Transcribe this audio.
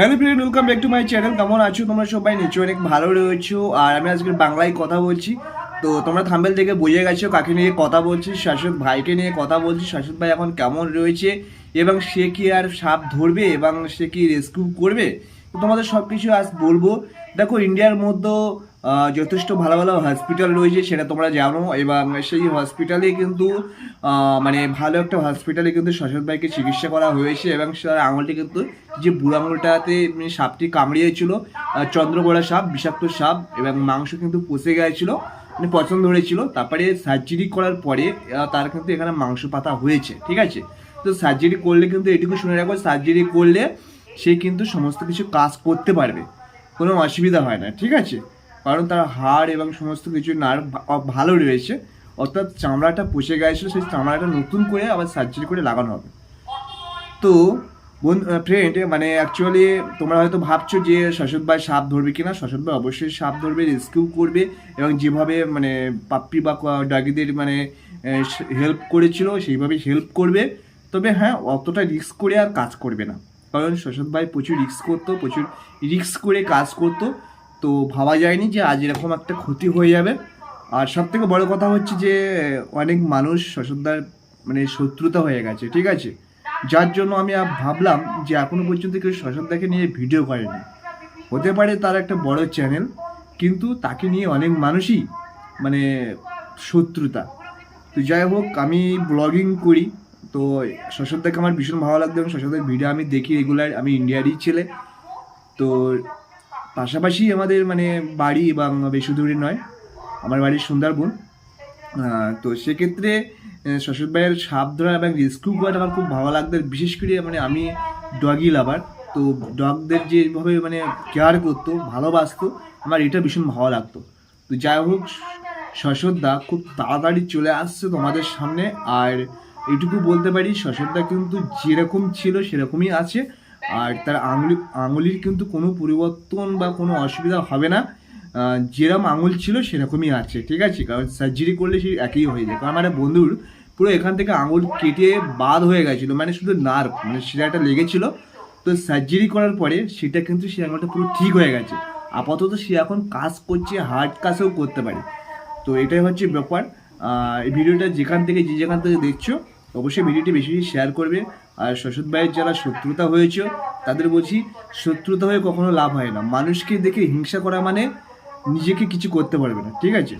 Hello friend welcome back to my channel কেমন আছো? তোমরা সবাই নিশ্চয়ই অনেক ভালো রয়েছো। আর আমি আজকে বাংলায় কথা বলছি। তো তোমরা থাম্বেল থেকে বুঝে গেছো কাকে নিয়ে কথা বলছি শাশ্বত ভাইকে নিয়ে কথা বলছি। শাশ্বত ভাই এখন কেমন রয়েছে এবং সে কি আর সাপ ধরবে এবং সে কি রেস্কিউ করবে? তো তোমাদের সব কিছু আজ বলব। দেখো ইন্ডিয়ার মধ্যে যথেষ্ট ভালো ভালো হসপিটাল রয়েছে, সেটা তোমরা জানো। এবং সেই হসপিটালে কিন্তু মানে ভালো একটা হসপিটালে কিন্তু শশাদ ভাইকে চিকিৎসা করা হয়েছে এবং তার আঙুলটি কিন্তু যে বুড়ো আঙুলটাতে মানে সাপটি কামড়িয়েছিল চন্দ্রগোড়া সাপ, বিষাক্ত সাপ, এবং মাংস কিন্তু পচে গিয়েছিল মানে পছন্দ ধরেছিল তারপরে সার্জারি করার পরে তার কিন্তু এখানে মাংস পাতা হয়েছে, ঠিক আছে? তো সার্জারি করলে কিন্তু এটুকু শুনে রাখো সার্জারি করলে সে কিন্তু সমস্ত কিছু কাজ করতে পারবে। কোনো অসুবিধা হয় না, ঠিক আছে? কারণ তার হাড় এবং সমস্ত কিছু নার্ভ ভালো রয়েছে। অর্থাৎ চামড়াটা পচে গেছিল, সেই চামড়াটা নতুন করে আবার সার্জারি করে লাগানো হবে। তো ফ্রেন্ড মানে অ্যাকচুয়ালি তোমরা হয়তো ভাবছ যে শশদ ভাই সাপ ধরবে কিনা শশদ ভাই অবশ্যই সাপ ধরবে রেস্কিউ করবে এবং যেভাবে মানে পাপ্পি বা ডাগিদের মানে হেল্প করেছিল, সেইভাবেই হেল্প করবে। তবে হ্যাঁ অতটা রিস্ক করে আর কাজ করবে না। কারণ শশদ ভাই প্রচুর রিস্ক করতো, প্রচুর রিস্ক করে কাজ করতো। তো ভাবা যায়নি যে আজ এরকম একটা ক্ষতি হয়ে যাবে। আর সব থেকে বড় কথা হচ্ছে যে, অনেক মানুষ শশদার মানে শত্রুতা হয়ে গেছে, ঠিক আছে? যার জন্য আমি ভাবলাম যে এখনও পর্যন্ত কেউ শশদাকে নিয়ে ভিডিও করেনি। হতে পারে তার একটা বড় চ্যানেল, কিন্তু তাকে নিয়ে অনেক মানুষই মানে শত্রুতা। তো যাই হোক, আমি ব্লগিং করি, তো শশদাকে আমার ভীষণ ভালো লাগতো এবং শশদের ভিডিও আমি দেখি রেগুলার, আমি ইন্ডিয়ারই ছেলে। তো পাশাপাশি আমাদের মানে বাড়ি এবং বেশি দূরে নয়, আমার বাড়ি সুন্দরবন। তো সেক্ষেত্রে শশদ ভাইয়ের সাপ ধরা এবং রেস্কিউ করাটা আমার খুব ভালো লাগতো। বিশেষ করে মানে আমি ডগি লাভার তো ডগদের যেভাবে মানে কেয়ার করতো, ভালোবাসতো, আমার এটা ভীষণ ভালো লাগতো। তো যাই হোক শশোরদা খুব তাড়াতাড়ি চলে আসছে তোমাদের সামনে। আর এটুকু বলতে পারি শশোরদা কিন্তু যেরকম ছিল সেরকমই আছে। আর তার আঙুলি আঙুলির কিন্তু কোনো পরিবর্তন বা কোনো অসুবিধা হবে না। আহ, যেরকম আঙুল ছিল সেরকমই আছে ঠিক আছে? কারণ সার্জারি করলে সেই একই হয়ে যায়। কারণ আমার একটা বন্ধুর পুরো এখান থেকে আঙুল কেটে বাদ হয়ে গেছিল মানে শুধু নার্ভ মানে শিরাটা লেগেছিল। তো সার্জারি করার পরে সেটা কিন্তু সেই আঙুলটা পুরো ঠিক হয়ে গেছে। আপাতত সে এখন কাজ করছে হার্ড কাজও করতে পারে। তো এটাই হচ্ছে ব্যাপার। এই ভিডিওটা যেখান থেকে যে যেখান থেকে দেখছ অবশ্যই ভিডিওটি বেশি বেশি শেয়ার করবে। আর শ্বশুর ভাইয়ের যারা শত্রুতা হয়েছে, তাদের বলছি শত্রুতা হয়ে কখনো লাভ হয় না। মানুষকে দেখে হিংসা করা মানে নিজেকে কিছু করতে পারবে না। ঠিক আছে?